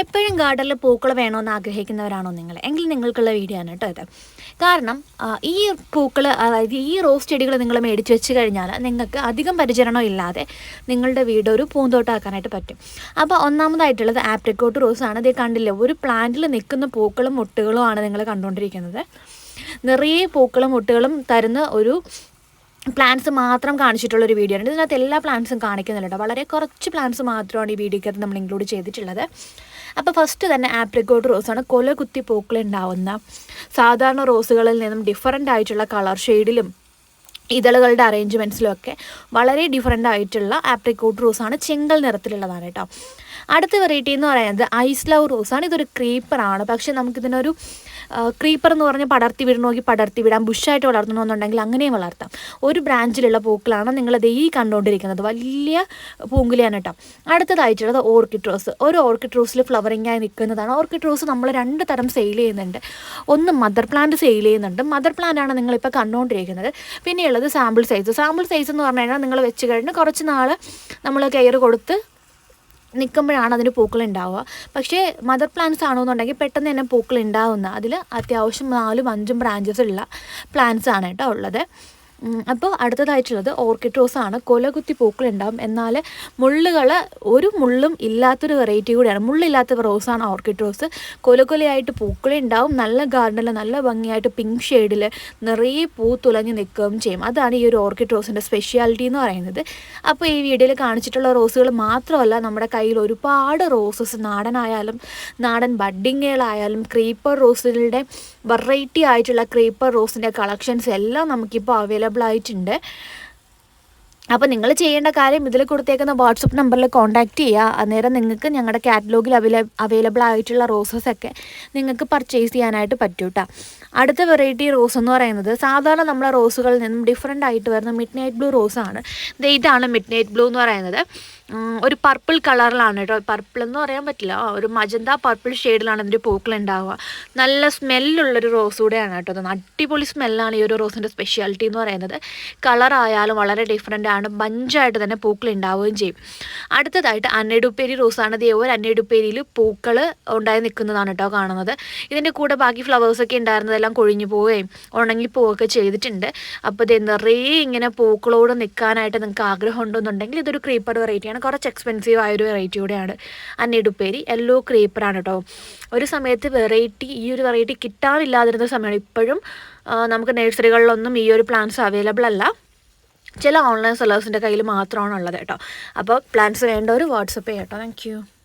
എപ്പോഴും ഗാർഡനിൽ പൂക്കൾ വേണമെന്ന് ആഗ്രഹിക്കുന്നവരാണോ നിങ്ങൾ? എങ്കിൽ നിങ്ങൾക്കുള്ള വീഡിയോ ആണ് കേട്ടോ ഇത്. കാരണം ഈ പൂക്കൾ അതായത് ഈ റോസ് ചെടികൾ നിങ്ങൾ മേടിച്ച് വെച്ച് കഴിഞ്ഞാൽ നിങ്ങൾക്ക് അധികം പരിചരണം ഇല്ലാതെ നിങ്ങളുടെ വീട് ഒരു പൂന്തോട്ടമാക്കാനായിട്ട് പറ്റും. അപ്പോൾ ഒന്നാമതായിട്ടുള്ളത് ആപ്രിക്കോട്ട് റോസ് ആണ്. ഇത് കണ്ടില്ല ഒരു പ്ലാന്റിൽ നിൽക്കുന്ന പൂക്കളും മുട്ടുകളും ആണ് നിങ്ങൾ കണ്ടുകൊണ്ടിരിക്കുന്നത്. നിറയെ പൂക്കളും മുട്ടുകളും തരുന്ന ഒരു പ്ലാന്റ്സ് മാത്രം കാണിച്ചിട്ടുള്ള ഒരു വീഡിയോ ആണ്. ഇതിനകത്ത് എല്ലാ പ്ലാന്റ്സും കാണിക്കുന്നില്ല വളരെ കുറച്ച് പ്ലാന്റ്സ് മാത്രമാണ് ഈ വീഡിയോക്കകത്ത് നമ്മൾ ഇൻക്ലൂഡ് ചെയ്തിട്ടുള്ളത്. അപ്പോൾ ഫസ്റ്റ് തന്നെ ആപ്രിക്കോട്ട് റോസാണ് കൊല കുത്തി പൂക്കളുണ്ടാവുന്ന സാധാരണ റോസുകളിൽ നിന്നും ഡിഫറന്റ് ആയിട്ടുള്ള കളർ ഷെയ്ഡിലും ഇതളുകളുടെ അറേഞ്ച്മെന്റ്സിലും ഒക്കെ വളരെ ഡിഫറെന്റ് ആയിട്ടുള്ള ആപ്രിക്കോട്ട് റോസാണ് ചെങ്കൽ നിറത്തിലുള്ളതാണ് കേട്ടോ. അടുത്ത വെറൈറ്റി എന്ന് പറയുന്നത് ഐസ് ലവ് റോസാണ് ഇതൊരു ക്രീപ്പറാണ് പക്ഷേ നമുക്കിതിനൊരു ക്രീപ്പർ എന്ന് പറഞ്ഞ് പടർത്തി വിടണമെങ്കിൽ പടർത്തി വിടാം. ബുഷായിട്ട് വളർത്തണമെന്നുണ്ടെങ്കിൽ അങ്ങനെയും വളർത്താം. ഒരു ബ്രാഞ്ചിലുള്ള പൂക്കളാണ് നിങ്ങളത് ഈ കണ്ടുകൊണ്ടിരിക്കുന്നത് വലിയ പൂങ്കുലിയാണ് കേട്ടോ. അടുത്തതായിട്ടുള്ളത് ഓർക്കിഡ് റോസ് ഒരു ഓർക്കിഡ് റോസിൽ ഫ്ലവറിംഗ് ആയി നിൽക്കുന്നതാണ്. ഓർക്കിഡ് റോസ് നമ്മൾ രണ്ട് തരം സെയിൽ ചെയ്യുന്നുണ്ട്. ഒന്ന് മദർ പ്ലാന്റ് സെയിൽ ചെയ്യുന്നുണ്ട്. മദർ പ്ലാന്റ് ആണ് നിങ്ങളിപ്പോൾ കണ്ടുകൊണ്ടിരിക്കുന്നത് പിന്നെയുള്ളത് സാമ്പിൾ സൈസ് സാമ്പിൾ സൈസ് എന്ന് പറഞ്ഞു കഴിഞ്ഞാൽ നിങ്ങൾ വെച്ച് കഴിഞ്ഞ് കുറച്ച് നാൾ നമ്മൾ കെയർ കൊടുത്ത് നിൽക്കുമ്പോഴാണ് അതിന് പൂക്കൾ ഉണ്ടാവുക പക്ഷേ മദർ പ്ലാന്റ്സ് ആണെന്നുണ്ടെങ്കിൽ പെട്ടെന്ന് തന്നെ പൂക്കൾ ഉണ്ടാവുന്ന അതിൽ അത്യാവശ്യം നാലും അഞ്ചും ബ്രാഞ്ചസ് ഉള്ള പ്ലാന്റ്സ് ആണ് കേട്ടോ ഉള്ളത്. അപ്പോൾ അടുത്തതായിട്ടുള്ളത് ഓർക്കിഡ് റോസ് ആണ് കൊലകുത്തി പൂക്കളുണ്ടാവും. എന്നാൽ മുള്ളുകൾ ഒരു മുള്ളും ഇല്ലാത്തൊരു വെറൈറ്റി കൂടിയാണ്. മുള്ളില്ലാത്ത റോസാണ് ഓർക്കിഡ് റോസ് കൊലകൊലയായിട്ട് പൂക്കളുണ്ടാവും നല്ല ഗാർഡനിൽ നല്ല ഭംഗിയായിട്ട് പിങ്ക് ഷെയ്ഡിൽ നിറയെ പൂ തുലഞ്ഞ് നിൽക്കുകയും ചെയ്യും. അതാണ് ഈ ഒരു ഓർക്കിഡ് റോസിന്റെ സ്പെഷ്യാലിറ്റി എന്ന് പറയുന്നത്. അപ്പോൾ ഈ വീഡിയോയിൽ കാണിച്ചിട്ടുള്ള റോസുകൾ മാത്രമല്ല നമ്മുടെ കയ്യിൽ ഒരുപാട് റോസസ് നാടനായാലും നാടൻ ബഡ്ഡിങ്ങുകളായാലും ക്രീപ്പർ റോസുകളുടെ വെറൈറ്റി ആയിട്ടുള്ള ക്രീപ്പർ റോസിന്റെ കളക്ഷൻസ് എല്ലാം നമുക്കിപ്പോൾ അവൈലബിൾ അവൈലബിൾ ആയിട്ടുണ്ട്. അപ്പോൾ നിങ്ങൾ ചെയ്യേണ്ട കാര്യം ഇതിൽ കൊടുത്തേക്കുന്ന വാട്സപ്പ് നമ്പറിൽ കോൺടാക്റ്റ് ചെയ്യുക. അന്നേരം നിങ്ങൾക്ക് ഞങ്ങളുടെ കാറ്റലോഗിൽ അവൈല അവൈലബിൾ ആയിട്ടുള്ള റോസസ് ഒക്കെ നിങ്ങൾക്ക് പർച്ചേസ് ചെയ്യാനായിട്ട് പറ്റും കേട്ടോ അടുത്ത വെറൈറ്റി റോസ് എന്ന് പറയുന്നത് സാധാരണ നമ്മളെ റോസുകളിൽ നിന്നും ഡിഫറെന്റ് ആയിട്ട് വരുന്ന മിഡ് നൈറ്റ് ബ്ലൂ റോസാണ് ഇതാണ് മിഡ് നൈറ്റ് ബ്ലൂ എന്ന് പറയുന്നത്. ഒരു പർപ്പിൾ കളറിലാണ് കേട്ടോ പർപ്പിൾ എന്ന് പറയാൻ പറ്റില്ല. ഒരു മജന്ത പർപ്പിൾ ഷെയ്ഡിലാണ് ഇതിന്റെ പൂക്കൾ ഉണ്ടാവുക നല്ല സ്മെല്ലുള്ളൊരു റോസ് കൂടെയാണ് കേട്ടോ അത് അടിപൊളി സ്മെല്ലാണ് ഈ ഒരു റോസിന്റെ സ്പെഷ്യാലിറ്റി എന്ന് പറയുന്നത്. കളറായാലും വളരെ ഡിഫറെന്റ് ആണ്. ബഞ്ചായിട്ട് തന്നെ പൂക്കൾ ഉണ്ടാവുകയും ചെയ്യും. അടുത്തതായിട്ട് അന്നേടുപ്പേരി റോസാണ് ഇത് ഒരു അന്നേടുപ്പേരിയിൽ പൂക്കൾ ഉണ്ടായി നിൽക്കുന്നതാണ് കേട്ടോ കാണുന്നത്. ഇതിന്റെ കൂടെ ബാക്കി ഫ്ലവേഴ്സൊക്കെ ഉണ്ടായിരുന്നതെല്ലാം കൊഴിഞ്ഞു പോവുകയും ഉണങ്ങി പോവുകയൊക്കെ ചെയ്തിട്ടുണ്ട്. അപ്പോൾ ഇത് നിറയെ ഇങ്ങനെ പൂക്കളോട് നിൽക്കാനായിട്ട് നിങ്ങൾക്ക് ആഗ്രഹം ഉണ്ടെന്നുണ്ടെങ്കിൽ ഇതൊരു ക്രീപ്പർ വെറൈറ്റിയാണ് കുറച്ച് എക്സ്പെൻസീവ് ആയൊരു വെറൈറ്റി കൂടെയാണ്. അന്നിടുപ്പേരി യെല്ലോ ക്രീപ്പറാണ് കേട്ടോ ഒരു സമയത്ത് വെറൈറ്റി ഈ ഒരു വെറൈറ്റി കിട്ടാറില്ലാതിരുന്ന സമയമാണ്. ഇപ്പോഴും നമുക്ക് നഴ്സറികളിലൊന്നും ഈ ഒരു പ്ലാന്റ്സ് അവൈലബിൾ അല്ല. ചില ഓൺലൈൻ സെല്ലേഴ്സിന്റെ കയ്യിൽ മാത്രമാണ് ഉള്ളത് കേട്ടോ അപ്പോൾ പ്ലാന്റ്സ് വേണ്ടവർ വാട്സപ്പ് ചെയ്യാം കേട്ടോ താങ്ക്